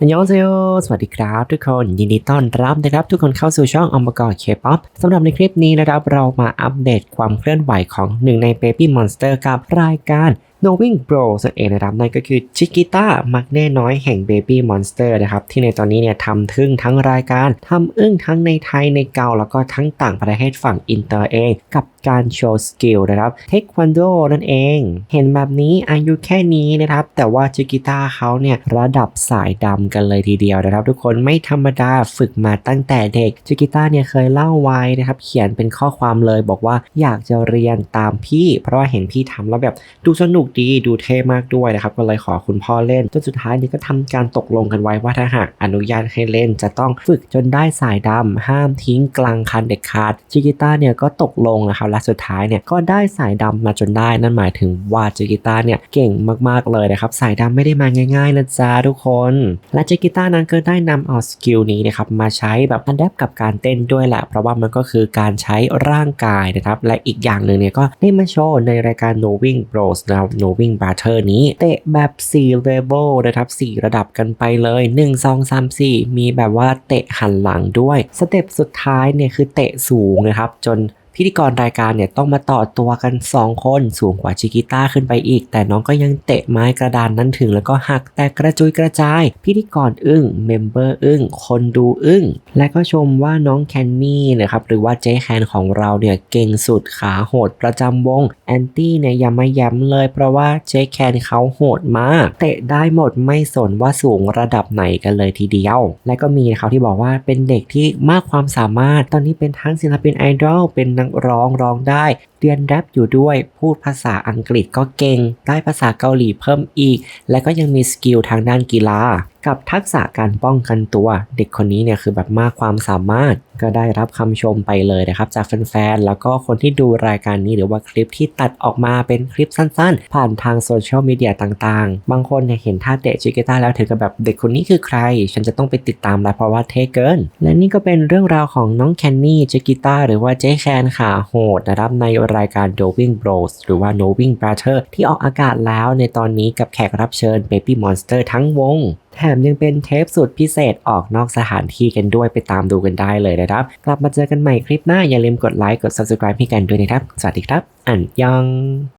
อันยองเซโอสวัสดีครับทุกคน ยินดีต้อนรับนะครับ ทุกคนเข้าสู่ช่องอมกรเคป๊อปสำหรับในคลิปนี้นะครับ เรามาอัปเดตความเคลื่อนไหวของหนึ่งใน Baby Monster กับรายการ Knowing Bros นั่นเองนะครับนั่นก็คือชิกิต้ามักแน่น้อยแห่ง Baby Monster นะครับที่ในตอนนี้เนี่ยทำทึ่งทั้งรายการทำอึ้งทั้งในไทยในเกาแล้วก็ทั้งต่างประเทศฝั่งอินเตอร์เองกับการโชว์สกิลนะครับเทควันโดนั่นเอง เห็นแบบนี้อายุแค่นี้นะครับ แต่ว่าจิกิต้าเขาเนี่ยระดับสายดำกันเลยทีเดียวนะครับ ทุกคนไม่ธรรมดาฝึกมาตั้งแต่เด็กจิกิต้าเนี่ยเคยเล่าไว้นะครับเขียนเป็นข้อความเลยบอกว่าอยากจะเรียนตามพี่ เพราะว่าเห็นพี่ทำแล้วแบบดูสนุกดีดูเท่มากด้วยนะครับก็เลยขอคุณพ่อเล่นจนสุดท้ายนี่ก็ทำการตกลงกันไว้ว่าถ้าหากอนุญาตให้เล่นจะต้องฝึกจนได้สายดำห้ามทิ้งกลางคันเด็ดขาดจิกิต้าเนี่ยก็ตกลงนะครับและสุดท้ายเนี่ยก็ได้สายดำมาจนได้นั่นหมายถึงว่าจิกิต้าเนี่ยเก่งมากๆเลยนะครับสายดำไม่ได้มาง่ายๆนะจ๊ะทุกคน และจิกิต้านั้นก็ได้นำเอาสกิลนี้นะครับมาใช้แบบอันแดปกับการเต้นด้วยแหละ เพราะว่ามันก็คือการใช้ร่างกายนะครับและอีกอย่างหนึ่งเนี่ยก็ได้มาโชว์ในรายการ Knowing Bros นะครับ moving butter นี้ เตะแบบ 4 level นะครับ 4 ระดับกันไปเลย 1 2 3 4 มีแบบว่าเตะหันหลังด้วย สเต็ปสุดท้ายเนี่ยคือเตะสูงนะครับ จน พิธีกรรายการเนี่ยต้องมาต่อตัวกัน 2 คนสูงกว่าชิกิต้าขึ้นไปอีก แต่น้องก็ยังเตะไม้กระดานนั้นถึง แล้วก็หักแตกกระจุยกระจาย พิธีกรอึ้งเมมเบอร์อึ้งคนดูอึ้งและก็ชมว่าน้องแคนนี่นะครับหรือว่าเจ๊แคนของเราเนี่ยเก่งสุดขาโหดประจำวงแอนตี้เนี่ยอย่ามาย้ำเลย เพราะว่าเจ๊แคนเขาโหดมาก เตะได้หมดไม่สนว่าสูงระดับไหนกันเลยทีเดียว และก็มีนะครับที่บอกว่าเป็นเด็กที่มากความสามารถตอนนี้เป็นทั้งศิลปินไอดอลเป็นนักร้องร้องได้ รียนแรปอยู่ด้วย พูดภาษาอังกฤษก็เก่ง ได้ภาษาเกาหลีเพิ่มอีก และก็ยังมีสกิลทางด้านกีฬา กับทักษะการป้องกันตัว เด็กคนนี้เนี่ยคือแบบมากความสามารถ ก็ได้รับคำชมไปเลยนะครับ จากแฟนๆ แล้วก็คนที่ดูรายการนี้หรือว่าคลิปที่ตัดออกมาเป็นคลิปสั้นๆ ผ่านทางโซเชียลมีเดียต่างๆ บางคนเนี่ยเห็นท่าเตะจิกิต้าแล้วถึงกับแบบเด็กคนนี้คือใคร ฉันจะต้องไปติดตามแล้วเพราะว่าเท่เกิน และนี่ก็เป็นเรื่องราวของน้องแคนนี่จิกิต้าหรือว่าเจ๊แคนขาโหดนะครับในรายการ Knowing Bros หรือว่า Knowing Brother ที่ออกอากาศแล้วในตอนนี้กับแขกรับเชิญ Baby Monster ทั้งวง แถมยังเป็นเทปสุดพิเศษออกนอกสถานที่กันด้วยไปตามดูกันได้เลยนะครับ กลับมาเจอกันใหม่คลิปหน้าอย่าลืมกดไลค์กด subscribe ให้กันด้วยนะครับ สวัสดีครับ อันยอง